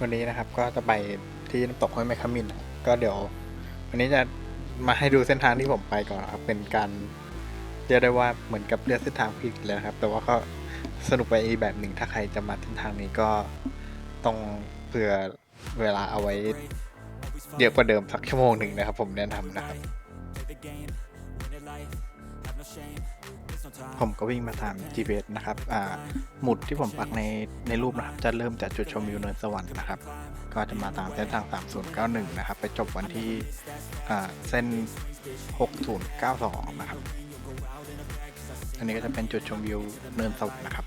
วันนี้นะครับก็จะไปที่น้ำตกห้วยแมคคามิน ก็เดี๋ยว วันนี้จะมาให้ดูเส้นทางที่ผมไปก่อนครับ เป็นการเรียกได้ว่าเหมือนกับเลือกเส้นทางผิดเลยครับ แต่ว่าก็สนุกไปอีกแบบหนึ่งถ้าใครจะมาเส้นทางนี้ก็ต้องเผื่อเวลาเอาไว้เยอะกว่าเดิมสักชั่วโมงหนึ่งนะครับ ผมแนะนำนะครับ ผมก็วิ่งมาตาม GPS นะครับ อ่า หมุดที่ผมปักในในรูปนะครับ จะเริ่มจากจุดชมวิวเนินสวรรค์นะครับ ก็จะมาตามเส้นทาง 3091 นะครับ ไปจบวันที่ อ่า เส้น 6092 นะครับ อันนี้ก็จะเป็นจุดชมวิวเนินสวรรค์นะครับ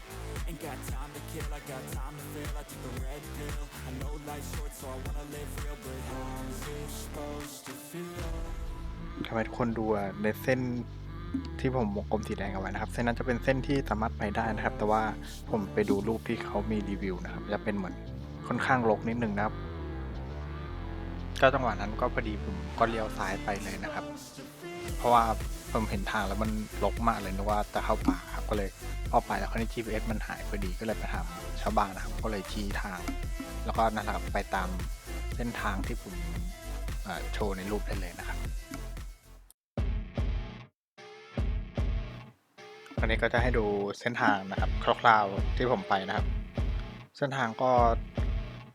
ทำไมทุกคนดูอะในเส้น ที่ผมวงกลมสีแดงเอาไว้นะครับ เส้นนั้นจะเป็นเส้นที่สามารถไปได้นะครับ แต่ว่าผมไปดูรูปที่เขามีรีวิวนะครับ จะเป็นเหมือนค่อนข้างรกนิดนึงนะครับ ก็จังหวะนั้นก็พอดีผมก็เลี้ยวซ้ายไปเลยนะครับ เพราะว่าผมเห็นทางแล้วมันรกมากเลยนึกว่าจะเข้าป่าครับก็เลยเข้าไปแล้วคราวนี้ GPS มันหายพอดีก็เลยไปถามชาวบ้านนะครับ ก็เลยชี้ทาง แล้วก็นะครับไปตามเส้นทางที่ผมโชว์ในรูปได้เลยนะครับ วันนี้ก็จะให้ดูเส้นทางนะครับ คร่าวๆที่ผมไปนะครับ เส้นทางก็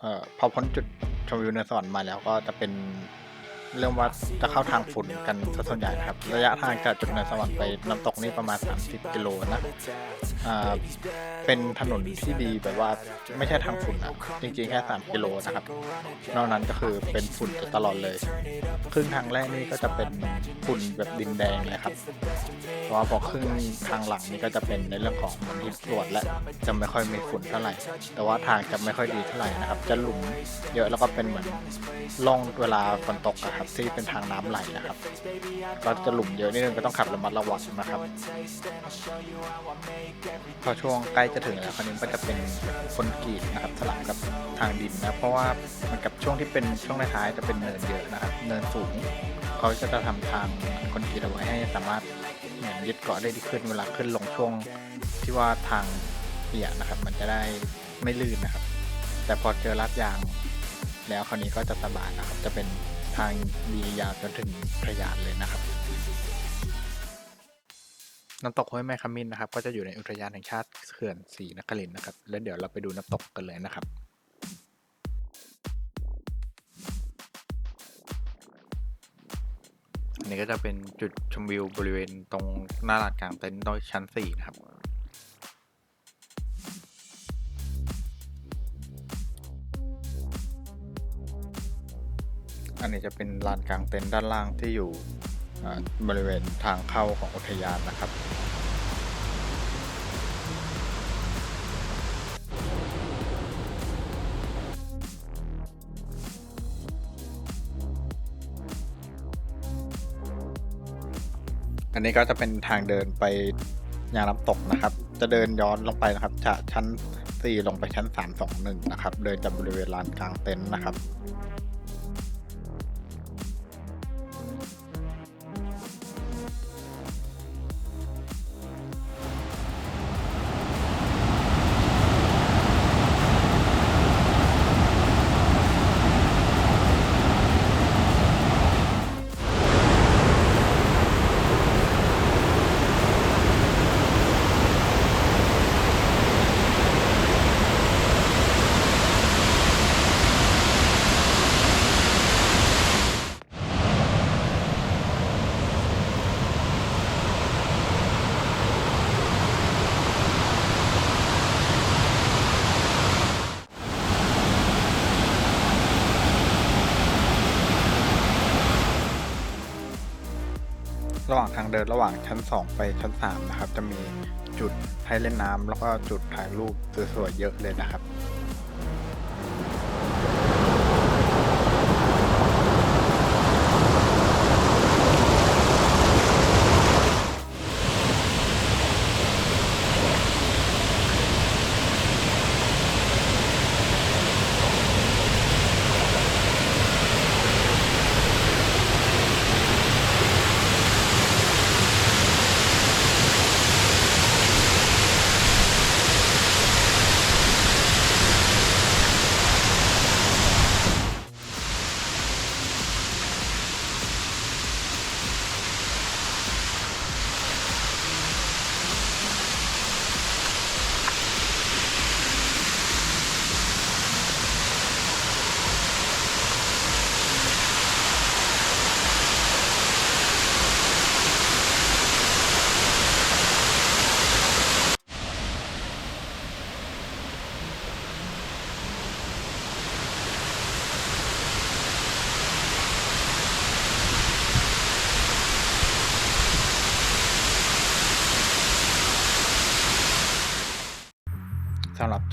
เอ่อพอพ้นจุดชมวิวเนินสวรรค์มาแล้วก็จะเป็น เรื่องว่าจะเข้าทางฝุ่นกันซะส่วนใหญ่นะครับ ระยะทางจากจุดเนินสวรรค์ไปน้ำตกนี่ประมาณ 30 กิโลนะอ่าเป็นถนนที่ดีแบบว่าไม่ใช่ทางฝุ่นนะจริงๆแค่ 3 กิโลนะครับ นอกนั้นก็คือเป็นฝุ่นตลอดเลย ครึ่งทางแรกนี่ก็จะเป็นฝุ่นแบบดินแดงเลยครับเพราะว่าพอครึ่งทางหลังนี่ก็จะเป็นในเรื่องของมือนที่ตรวจและจะไม่ค่อยมีฝุ่นเท่าไหร่ แต่ว่าทางจะไม่ค่อยดีเท่าไหร่นะครับ จะหลุมเยอะแล้วก็เป็นเหมือนร่องเวลาฝนตกอะครับที่เป็นทางน้ำไหลนะครับ ก็จะหลุมเยอะนิดนึงก็ต้องขับระมัดระวังนะครับ พอช่วงใกล้จะถึงแล้วคราวนี้ก็จะเป็นคนกรีตนะครับสลับกับทางดินนะเพราะว่ามันกับช่วงที่เป็นช่วงท้ายจะเป็นเนินเยอะนะครับ เนินสูงเขาจะทำทางคนกรีตเอาไว้ให้สามารถเหมือนยึดเกาะได้ดีขึ้นเวลาขึ้นลงช่วงที่ว่าทางเปียกนะครับ มันจะได้ไม่ลื่นนะครับ แต่พอเจอลาดยางแล้วคราวนี้ก็จะสบายนะครับ จะเป็น ทางดียาวจนถึงพระยานเลยนะครับน้ำตกห้วยแม่ขมิ้นนะครับ ก็จะอยู่ในอุทยานแห่งชาติเขื่อนศรีนครินทร์นะครับ แล้วเดี๋ยวเราไปดูน้ำตกกันเลยนะครับ อันนี้ก็จะเป็นจุดชมวิวบริเวณตรงหน้าลานกลางเต็นท์โดยชั้น 4 นะครับ อันนี้จะเป็นลานกลางเต็นท์ด้านล่างที่อยู่บริเวณทางเข้าของอุทยานนะครับอันนี้ก็จะเป็นทางเดินไปยางน้ำตกนะครับ จะเดินย้อนลงไปนะครับจากชั้น 4 ลงไปชั้น 321 นะครับ เดินจากบริเวณลานกลางเต็นท์นะครับ ระหว่างทางเดินระหว่างชั้น 2 ไปชั้น 3 นะครับ จะมีจุดให้เล่นน้ำแล้วก็จุดถ่ายรูปสวยๆเยอะเลยนะครับ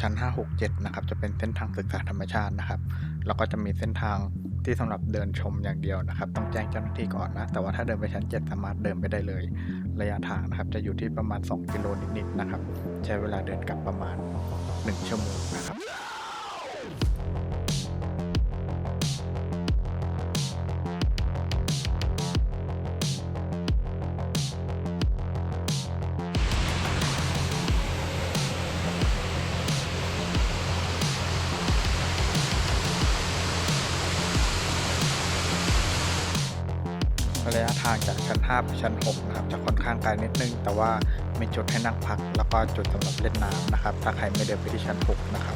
ชั้น 5 6 7 นะครับ จะเป็นเส้นทางศึกษาธรรมชาตินะครับ แล้วก็จะมีเส้นทางที่สำหรับเดินชมอย่างเดียวนะครับ ต้องแจ้งเจ้าหน้าที่ก่อนนะ แต่ว่าถ้าเดินไปชั้น 7 สามารถเดินไปได้เลย ระยะทางนะครับ จะอยู่ที่ประมาณ 2 กิโลนิดๆนะครับ ใช้เวลาเดินกลับประมาณ 1 ชั่วโมงนะครับ ยะทางจากชั้น 5 ไปชั้น 6 นะครับ จะค่อนข้างไกลนิดนึง แต่ว่ามีจุดให้นั่งพัก แล้วก็จุดสำหรับเล่นน้ำนะครับ ถ้าใครไม่เดินไปที่ชั้น 6 นะครับ